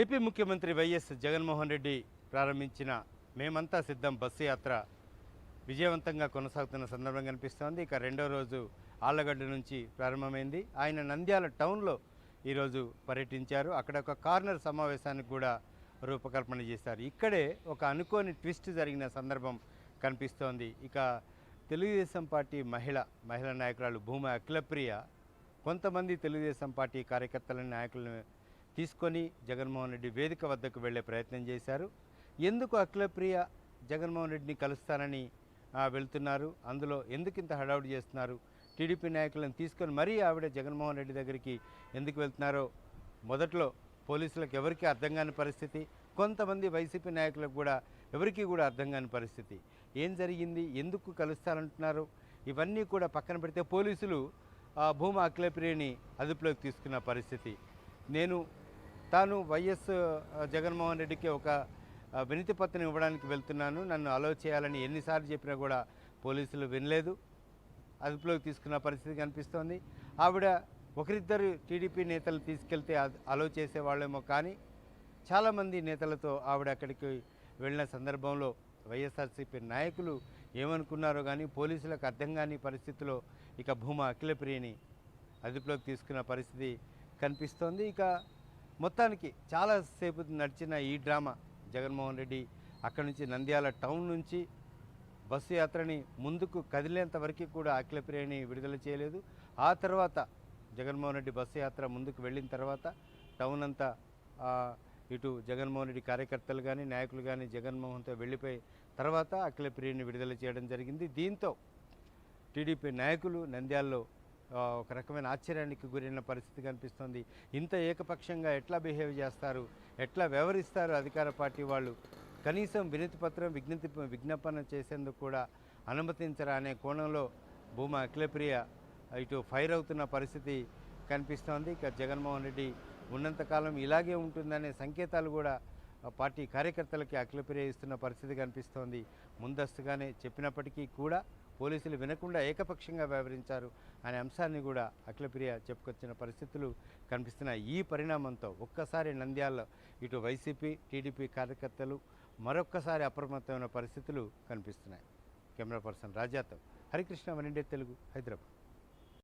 AP ముఖ్యమంత్రి YS Jaganmohan Reddy ప్రారంభించిన మేమంతా సిద్ధం బస్సు యాత్ర విజయవంతంగా కొనసాగుతున్న సందర్భం కనిపిస్తోంది. ఇక రెండో రోజు ఆళ్ళగడ్డ నుంచి ప్రారంభమైంది. ఆయన నంద్యాల టౌన్లో ఈరోజు పర్యటించారు. అక్కడ ఒక కార్నర్ సమావేశానికి కూడా రూపకల్పన చేశారు. ఇక్కడే ఒక అనుకోని ట్విస్ట్ జరిగిన సందర్భం కనిపిస్తోంది. ఇక తెలుగుదేశం పార్టీ మహిళ మహిళా నాయకురాలు భూమా అఖిలప్రియ కొంతమంది తెలుగుదేశం పార్టీ కార్యకర్తల నాయకులను తీసుకొని జగన్మోహన్ రెడ్డి వేదిక వద్దకు వెళ్ళే ప్రయత్నం చేశారు. ఎందుకు అఖిలప్రియ జగన్మోహన్ రెడ్డిని కలుస్తానని వెళ్తున్నారు? అందులో ఎందుకు ఇంత హడావుడి చేస్తున్నారు? టీడీపీ నాయకులను తీసుకొని మరీ ఆవిడ జగన్మోహన్ రెడ్డి దగ్గరికి ఎందుకు వెళ్తున్నారో మొదట్లో పోలీసులకు ఎవరికీ అర్థం కాని పరిస్థితి. కొంతమంది వైసీపీ నాయకులకు కూడా ఎవరికీ కూడా అర్థం కాని పరిస్థితి. ఏం జరిగింది? ఎందుకు కలుస్తారంటున్నారు ఇవన్నీ కూడా పక్కన పెడితే పోలీసులు ఆ భూమా అఖిలప్రియని అదుపులోకి తీసుకున్న పరిస్థితి. నేను తాను వైఎస్ జగన్మోహన్ రెడ్డికి ఒక వినతి పత్రం ఇవ్వడానికి వెళ్తున్నాను. నన్ను అలో చేయాలని ఎన్నిసార్లు చెప్పినా కూడా పోలీసులు వినలేదు. అదుపులోకి తీసుకున్న పరిస్థితి కనిపిస్తోంది. ఆవిడ ఒకరిద్దరు టీడీపీ నేతలు తీసుకెళ్తే అలో చేసేవాళ్ళేమో కానీ చాలామంది నేతలతో ఆవిడ అక్కడికి వెళ్ళిన సందర్భంలో వైఎస్ఆర్సీపీ నాయకులు ఏమనుకున్నారో కానీ పోలీసులకు అర్థం కాని పరిస్థితిలో ఇక భూమా అఖిలప్రియని అదుపులోకి తీసుకున్న పరిస్థితి కనిపిస్తోంది. ఇక మొత్తానికి చాలాసేపు నడిచిన ఈ డ్రామా జగన్మోహన్ రెడ్డి అక్కడి నుంచి నంద్యాల టౌన్ నుంచి బస్సు యాత్రని ముందుకు కదిలేంత వరకు కూడా అఖిలప్రియని విడుదల చేయలేదు. ఆ తర్వాత జగన్మోహన్ రెడ్డి బస్సు యాత్ర ముందుకు వెళ్ళిన తర్వాత టౌన్ అంతా ఇటు జగన్మోహన్ రెడ్డి కార్యకర్తలు కానీ నాయకులు కానీ జగన్మోహన్తో వెళ్ళిపోయి తర్వాత అఖిలప్రియని విడుదల చేయడం జరిగింది. దీంతో టీడీపీ నాయకులు నంద్యాలలో ఒక రకమైన ఆశ్చర్యానికి గురైన పరిస్థితి కనిపిస్తుంది. ఇంత ఏకపక్షంగా ఎట్లా బిహేవ్ చేస్తారు? ఎట్లా వ్యవహరిస్తారు అధికార పార్టీ వాళ్ళు? కనీసం వినతి పత్రం విజ్ఞప్తి విజ్ఞాపన చేసేందుకు కూడా అనుమతించరా అనే కోణంలో భూమా అఖిలప్రియ ఇటు ఫైర్ అవుతున్న పరిస్థితి కనిపిస్తోంది. ఇక జగన్మోహన్ రెడ్డి ఉన్నంతకాలం ఇలాగే ఉంటుందనే సంకేతాలు కూడా పార్టీ కార్యకర్తలకి అఖిలప్రియ ఇస్తున్న పరిస్థితి కనిపిస్తోంది. ముందస్తుగానే చెప్పినప్పటికీ కూడా పోలీసులు వినకుండా ఏకపక్షంగా వ్యవహరించారు అనే అంశాన్ని కూడా అఖిలప్రియ చెప్పుకొచ్చిన పరిస్థితులు కనిపిస్తున్నాయి. ఈ పరిణామంతో ఒక్కసారి నంద్యాలలో ఇటు వైసీపీ టీడీపీ కార్యకర్తలు మరొక్కసారి అప్రమత్తమైన పరిస్థితులు కనిపిస్తున్నాయి. కెమెరా పర్సన్ రాజాతో హరికృష్ణ వనిండే తెలుగు హైదరాబాద్.